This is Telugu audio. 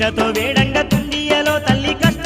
నిష్టతో వేడంగా తుండియలో తల్లి కష్ట